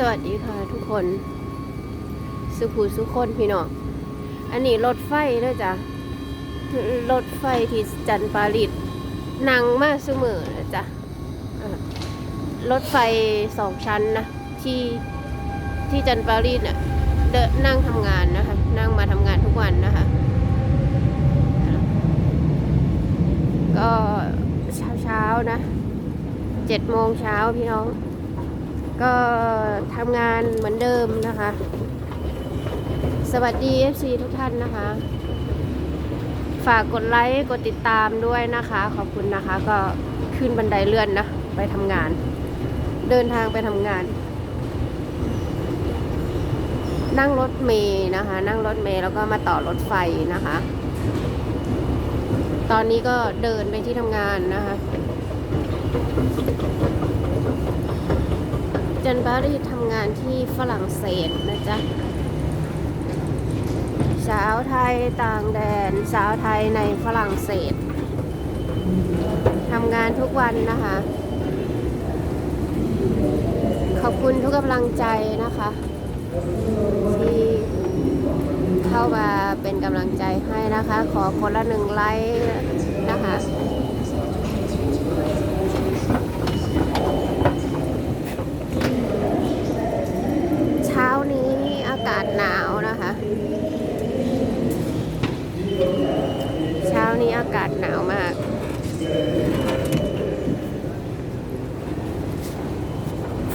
สวัสดีค่ะทุกคน สุขุสุขคนพี่น้องอันนี้รถไฟเด้อจ้ะรถไฟที่จันปารีสนั่งมากเสมอนะจ้ะรถไฟสองชั้นนะ ที่ที่จันปารีสเนี่ยเดินนั่งทำงานนะคะ นั่งมาทำงานทุกวันนะคะ ก็เช้าเช้านะเจ็ดโมงเช้าพี่น้อง ก็ทำงานเหมือนเดิมนะคะ สวัสดี FC ทุกท่านนะคะ ฝากกดไลค์กดติดตามด้วยนะคะ ขอบคุณนะคะ ก็ขึ้นบันไดเลื่อนนะ ไปทำงาน เดินทางไปทำงาน นั่งรถเมย์นะคะ นั่งรถเมย์แล้วก็มาต่อรถไฟนะคะ ตอนนี้ก็เดินไปที่ทำงานนะคะ จันบารีทำงานที่ฝรั่งเศสนะจ๊ะ สาวไทยต่างแดน สาวไทยในฝรั่งเศสทำงานทุกวันนะคะ ขอบคุณทุกกำลังใจนะคะ ที่เข้ามาเป็นกำลังใจให้นะคะ ขอคนละหนึ่งไลค์นะคะ เช้านี้อากาศหนาวนะคะ เช้านี้อากาศหนาวมาก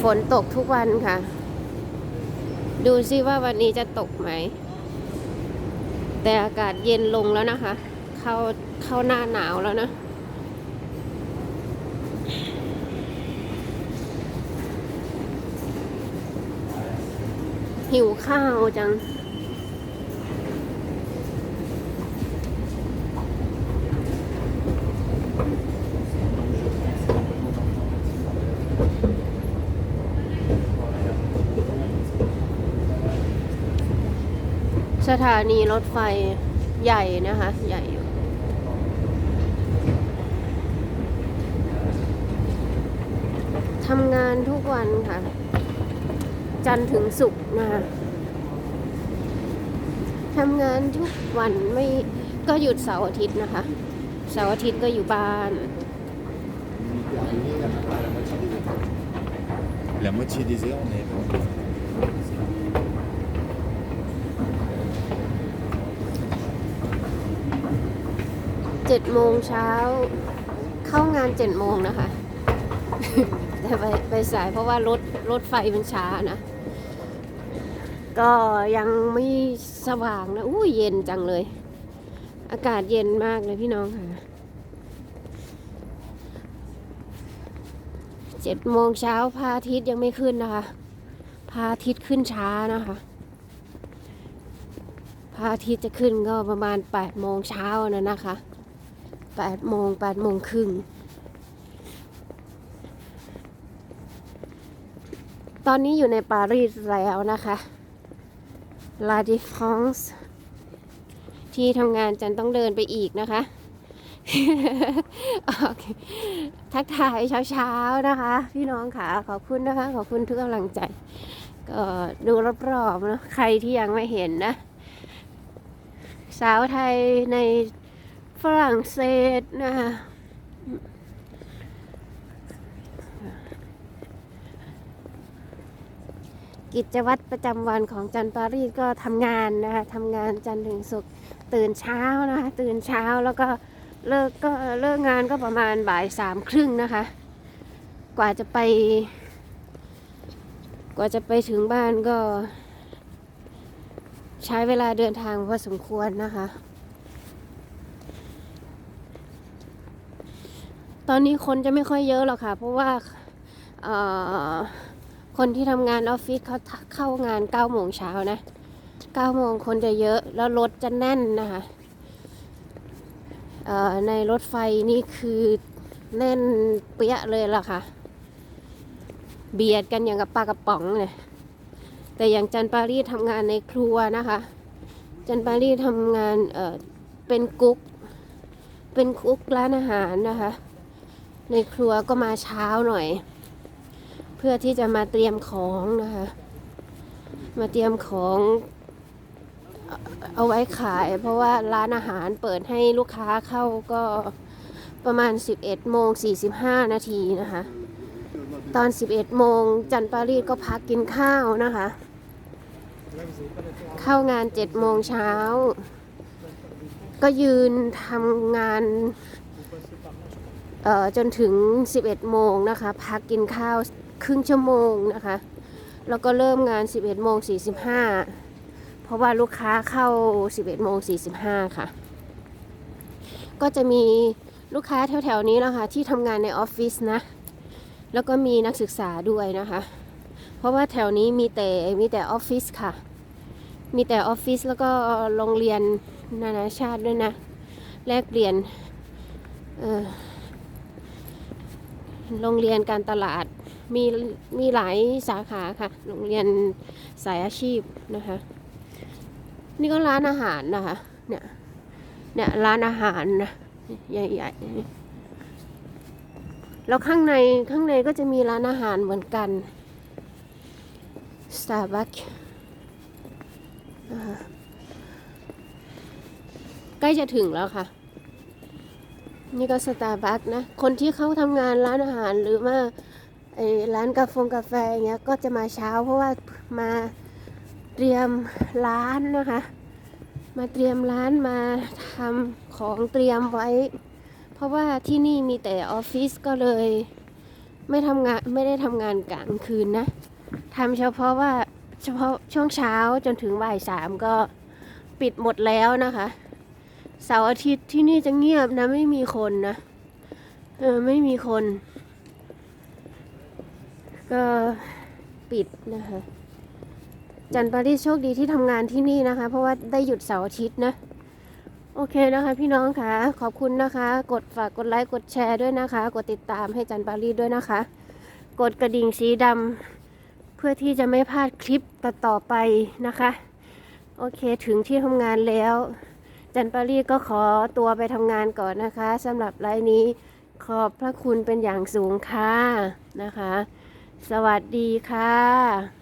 ฝนตกทุกวันค่ะ ดูซิว่าวันนี้จะตกไหม แต่อากาศเย็นลงแล้วนะคะ เข้าเข้าหน้าหนาวแล้วนะหิวข้าวจัง สถานีรถไฟใหญ่นะคะ ใหญ่อยู่ทำงานทุกวันค่ะ จันถึงศุกร์นะคะทำงานทุกวันไม่ก็หยุดเสาร์อาทิตย์นะคะเสาร์อาทิตย์ก็อยู่บ้าน La moitié des heures, on est เจ็ดโมงเช้า เข้างานเจ็ดโมงนะคะ แต่ไปไปสายเพราะว่ารถรถไฟมันช้านะ ก็ยังไม่สว่างนะอู้เย็นจังเลย อากาศเย็นมากเลยพี่น้องค่ะเจ็ดโมงเช้าพระอาทิตย์ยังไม่ขึ้นนะคะพระอาทิตย์ขึ้นช้านะคะพระอาทิตย์จะขึ้นก็ประมาณแปดโมงเช้านะนะคะ แปดโมงแปดโมงครึ่งตอนนี้อยู่ในปารีสแล้วนะคะลาดิฟองส์ที่ทำงานจันต้องเดินไปอีกนะคะโอเคทักทายเช้าๆนะคะ พี่น้องค่ะ ขอบคุณนะคะ ขอบคุณทุกกำลังใจ ก็ดูรอบๆนะใครที่ยังไม่เห็นนะ สาวไทยใน ฝรั่งเศสนะคะกิจวัตรประจำวันของจันปารีสก็ทำงานนะคะทำงานจันทร์ถึงศุกร์ตื่นเช้านะคะตื่นเช้าแล้วก็เลิกก็เลิกงานก็ประมาณบ่ายสามครึ่งนะคะ กว่าจะไป กว่าจะไปถึงบ้านก็ ใช้เวลาเดินทางพอสมควรนะคะ ตอนนี้คนจะไม่ค่อยเยอะหรอกค่ะ เพราะว่าคนที่ทำงานออฟฟิศเขาเข้างาน9ก้าโมงเช้านะ9ก้าโมงคนจะเยอะแล้วรถจะแน่นนะคะในรถไฟนี่คือแน่นเปี้ยเลยล่ะค่ะ เบียดกันอย่างกับปลากระป๋องเลยแต่อย่างจันปารีทำงานในครัวนะคะ จันปารีทำงานเเป็นกุ๊กเป็นกุ๊กร้านอาหารนะคะ ในครัวก็มาเช้าหน่อย เพื่อที่จะมาเตรียมของนะคะ มาเตรียมของเอาไว้ขาย เพราะว่าร้านอาหารเปิดให้ลูกค้าเข้าก็ประมาณ 11โมง45 นาทีนะคะ ตอน 11โมงจันปารีสก็พักกินข้าวนะคะ เข้างาน7โมงเช้า ก็ยืนทำงาน จนถึง 11 โมงนะคะ พักกินข้าวครึ่งชั่วโมงนะคะ แล้วก็เริ่มงาน 11 โมง 45 เพราะว่าลูกค้าเข้า 11 โมง 45 ค่ะ ก็จะมีลูกค้าแถวๆนี้นะคะ ที่ทำงานในออฟฟิศนะ แล้วก็มีนักศึกษาด้วยนะคะ เพราะว่าแถวนี้มีแต่มีแต่ออฟฟิศค่ะ มีแต่ออฟฟิศแล้วก็โรงเรียนนานาชาติด้วยนะ แลกเปลี่ยนเออ โรงเรียนการตลาดมีมีหลายสาขาค่ะ โรงเรียนสายอาชีพนะคะ นี่ก็ร้านอาหารนะคะ เนี่ยเนี่ยร้านอาหารนะใหญ่ๆแล้วข้างในข้างในก็จะมีร้านอาหารเหมือนกัน Starbucks นะคใกล้จะถึงแล้วค่ะ นี่ก็สตาร์บัคนะ คนที่เขาทำงานร้านอาหารหรือว่าไอ้ร้านกาแฟกาแฟอย่างเงี้ยก็จะมาเช้าเพราะว่ามาเตรียมร้านนะคะ มาเตรียมร้านมาทำของเตรียมไว้ เพราะว่าที่นี่มีแต่ออฟฟิศก็เลย ไม่ทำงานไม่ได้ทำงานกลางคืนนะทำเฉพาะว่าเฉพาะช่วงเช้าจนถึงบ่ายสามก็ปิดหมดแล้วนะคะ เสาร์อาทิตย์ที่นี่จะเงียบนะ ไม่มีคนนะ เออ ไม่มีคนก็ปิดนะคะ จันปารีสโชคดีที่ทำงานที่นี่นะคะ เพราะว่าได้หยุดเสาร์อาทิตย์นะ โอเคนะคะ พี่น้องค่ะ ขอบคุณนะคะ กดฝากกดไลค์กดแชร์ด้วยนะคะ กดติดตามให้จันปารีสด้วยนะคะ กดกระดิ่งสีดำเพื่อที่จะไม่พลาดคลิปต่อๆไปนะคะ โอเคถึงที่ทำงานแล้ว จันปารีก็ขอตัวไปทำงานก่อนนะคะสำหรับไลน์นี้ขอบพระคุณเป็นอย่างสูงค่ะนะคะ สวัสดีค่ะ